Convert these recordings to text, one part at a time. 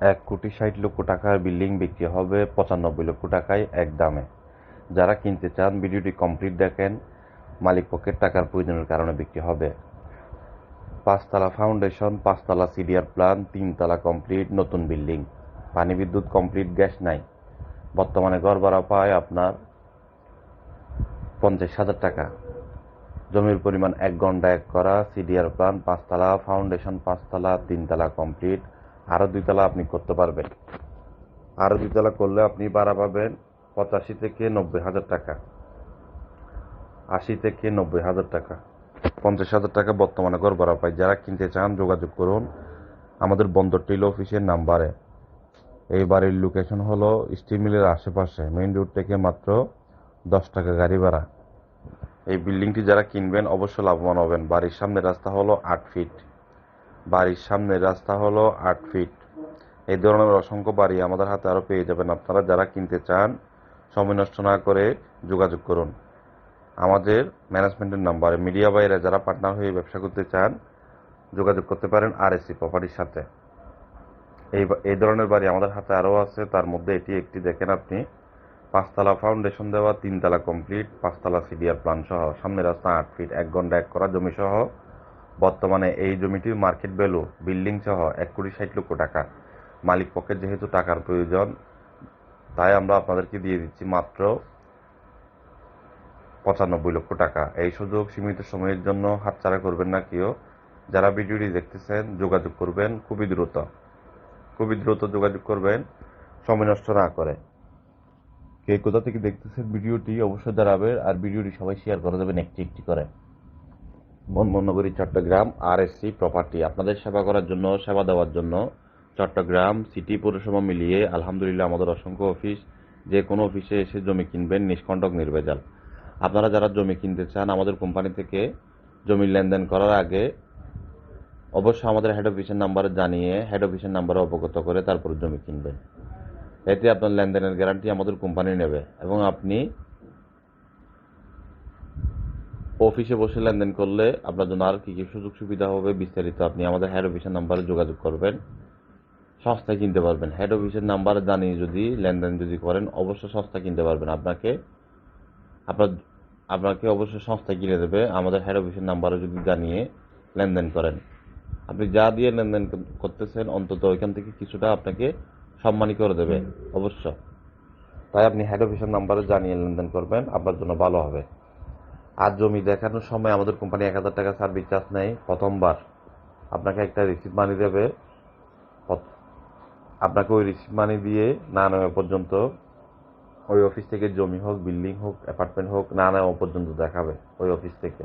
এক কোটি ষাট লক্ষ টাকার বিল্ডিং বিক্রি হবে পঁচানব্বই লক্ষ টাকায় এক দামে। যারা কিনতে চান, ভিডিওটি কমপ্লিট দেখেন। মালিক পক্ষের টাকার প্রয়োজনের কারণে বিক্রি হবে। পাঁচতলা ফাউন্ডেশন, পাঁচতলা সিডিআর প্ল্যান তিনতলা কমপ্লিট, নতুন বিল্ডিং। পানি বিদ্যুৎ কমপ্লিট, গ্যাস নাই। বর্তমানে ঘর ভাড়া পায় আপনার পঞ্চাশ হাজার টাকা। জমির পরিমাণ এক ঘণ্টা এক করা, সিডিআর প্ল্যান পাঁচতলা, ফাউন্ডেশন, পাঁচতলা, তিনতলা কমপ্লিট। আরও দুইতলা আপনি করতে পারবেন। আরও দুইতলা করলে আপনি ভাড়া পাবেন পঁচাশি থেকে নব্বই হাজার টাকা। আশি থেকে নব্বই হাজার টাকা। পঞ্চাশ হাজার টাকা বর্তমানে ঘর ভাড়া পাই। যারা কিনতে চান, যোগাযোগ করুন। আমাদের বন্দর টেল অফিসের নাম্বারে। এই বাড়ির লোকেশন হলো স্টিল মিলের আশেপাশে মেইন রোড থেকে মাত্র দশ টাকা গাড়ি ভাড়া। এই বিল্ডিংটি যারা কিনবেন, অবশ্যই লাভবান হবেন। বাড়ির সামনে রাস্তা হলো আট ফিট বাড়ির সামনের রাস্তা হলো আট ফিট। এই ধরনের অসংখ্য বাড়ি আমাদের হাতে আরও পেয়ে যাবেন। আপনারা যারা কিনতে চান, সময় নষ্ট না করে যোগাযোগ করুন। আমাদের ম্যানেজমেন্টের নাম্বারে, মিডিয়া বাইরে যারা পার্টনার হয়ে ব্যবসা করতে চান, যোগাযোগ করতে পারেন আর এসি প্রপার্টির সাথে। এই এই ধরনের বাড়ি আমাদের হাতে আরও আছে। তার মধ্যে এটি একটি দেখেন আপনি। পাঁচতলা ফাউন্ডেশন দেওয়া, তিনতলা কমপ্লিট, পাঁচতলা সিডিআর প্ল্যান সহ। সামনে রাস্তা আট ফিট, এক ঘণ্টা এক করা জমি সহ বর্তমানে এই জমিটির মার্কেট ভ্যালু বিল্ডিং সহ এক কোটি ষাট লক্ষ টাকা। মালিক পক্ষের যেহেতু টাকার প্রয়োজন, তাই আমরা আপনাদেরকে দিয়ে দিচ্ছি মাত্র পঁচানব্বই লক্ষ টাকা। এই সুযোগ সীমিত সময়ের জন্য হাতছাড়া করবেন না কেউ। যারা ভিডিওটি দেখতেছেন, যোগাযোগ করবেন খুবই দ্রুত। খুবই দ্রুত যোগাযোগ করবেন, সময় নষ্ট না করে। কে কোথা থেকে দেখতেছেন ভিডিওটি অবশ্যই জানাবেন, আর ভিডিওটি সবাই শেয়ার করে দেবেন একটি একটি করে। বন্ধনগরী চট্টগ্রাম আর এসসি প্রপার্টি আপনাদের সেবা করার জন্য, সেবা দেওয়ার জন্য চট্টগ্রাম সিটি পৌরসভা মিলিয়ে আলহামদুলিল্লাহ আমাদের অসংখ্য অফিস যে কোনো অফিসে এসে জমি কিনবেন, নিষ্কণ্টক, নির্ভেজাল। আপনারা যারা জমি কিনতে চান, আমাদের কোম্পানি থেকে জমি লেনদেন করার আগে অবশ্যই আমাদের হেড অফিসের নাম্বারে জানিয়ে হেড অফিসের নাম্বারে অবগত করে তারপর জমি কিনবেন। এতে আপনার লেনদেনের গ্যারান্টি আমাদের কোম্পানি নেবে এবং আপনি অফিসে বসে লেনদেন করলে আপনার জন্য আর কী কী সুযোগ সুবিধা হবে বিস্তারিত আপনি আমাদের হেড অফিসের নাম্বারে যোগাযোগ করবেন। সস্তায় কিনতে পারবেন। হেড অফিসের নাম্বারে জানিয়ে যদি লেনদেন যদি করেন, অবশ্যই সস্তা কিনতে পারবেন। আপনাকে, আপনার, আপনাকে অবশ্যই সস্তায় কিনে দেবে। আমাদের হেড অফিসের নাম্বারে যদি জানিয়ে লেনদেন করেন। আপনি যা দিয়ে লেনদেন করতেছেন, অন্তত ওইখান থেকে কিছুটা আপনাকে সম্মানী করে দেবে। অবশ্য। তাই আপনি হেড অফিসের নাম্বারে জানিয়ে লেনদেন করবেন। আপনার জন্য ভালো হবে। আর জমি দেখানোর সময় আমাদের কোম্পানি এক হাজার টাকা সার্ভিস চার্জ নেয় প্রথমবার। আপনাকে একটা রিসিভ মানি দেবে। আপনাকে ওই রিসিভ মানি দিয়ে না নেওয়া পর্যন্ত ওই অফিস থেকে জমি হোক বিল্ডিং হোক অ্যাপার্টমেন্ট হোক, না নেওয়া পর্যন্ত দেখাবে ওই অফিস থেকে।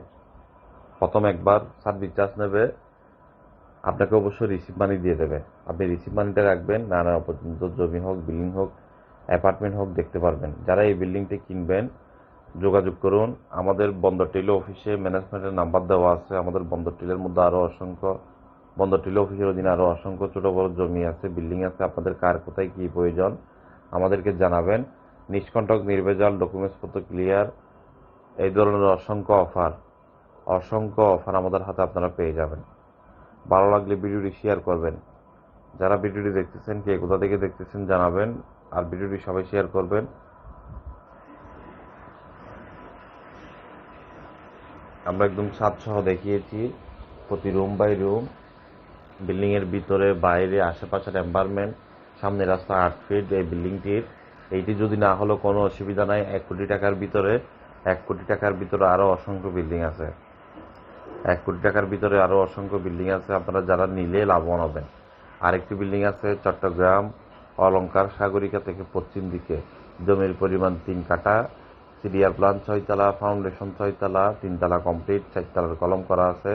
প্রথম একবার সার্ভিস চার্জ নেবে। আপনাকে অবশ্যই রিসিভ মানি দিয়ে দেবে। আপনি রিসিভ মানিটা রাখবেন, না নেওয়া পর্যন্ত জমি হোক বিল্ডিং হোক অ্যাপার্টমেন্ট হোক, দেখতে পারবেন। যারা এই বিল্ডিংটি কিনবেন যোগাযোগ করুন। আমাদের বন্দর টেলি অফিসে ম্যানেজমেন্টের নাম্বার দেওয়া আছে। আমাদের বন্দর টেলের মধ্যে আরও অসংখ্য বন্দর টেলি অফিসের অধীনে আরও অসংখ্য ছোটো বড় জমি আছে, বিল্ডিং আছে। আপনাদের কার, কোথায়, কী প্রয়োজন আমাদেরকে জানাবেন। নিষ্কণ্টক, নির্ভেজাল ডকুমেন্টসপত্র ক্লিয়ার এই ধরনের অসংখ্য অফার অসংখ্য অফার আমাদের হাতে আপনারা পেয়ে যাবেন। ভালো লাগলে ভিডিওটি শেয়ার করবেন। যারা ভিডিওটি দেখতেছেন, কে কোথা থেকে দেখতেছেন জানাবেন। আর ভিডিওটি সবাই শেয়ার করবেন। আমরা একদম ছাদ সহ দেখিয়েছি। প্রতি রুম বাই রুম বিল্ডিংয়ের ভিতরে, বাইরে, আশেপাশের এনভায়রনমেন্ট সামনে রাস্তা আট ফিট এই বিল্ডিংটির এইটি যদি না হলো কোনো অসুবিধা নাই। এক কোটি টাকার ভিতরে, এক কোটি টাকার ভিতরে আরও অসংখ্য বিল্ডিং আছে। এক কোটি টাকার ভিতরে আরও অসংখ্য বিল্ডিং আছে। আপনারা যারা নিলে লাভবান হবেন। আরেকটি বিল্ডিং আছে চট্টগ্রাম, অলংকার সাগরিকা থেকে পশ্চিম দিকে। জমির পরিমাণ তিন কাঠা। সিডিআর প্লান ছয়তলা ফাউন্ডেশন ছয়তলা তিনতলা কমপ্লিট চারতলার কলম করা আছে।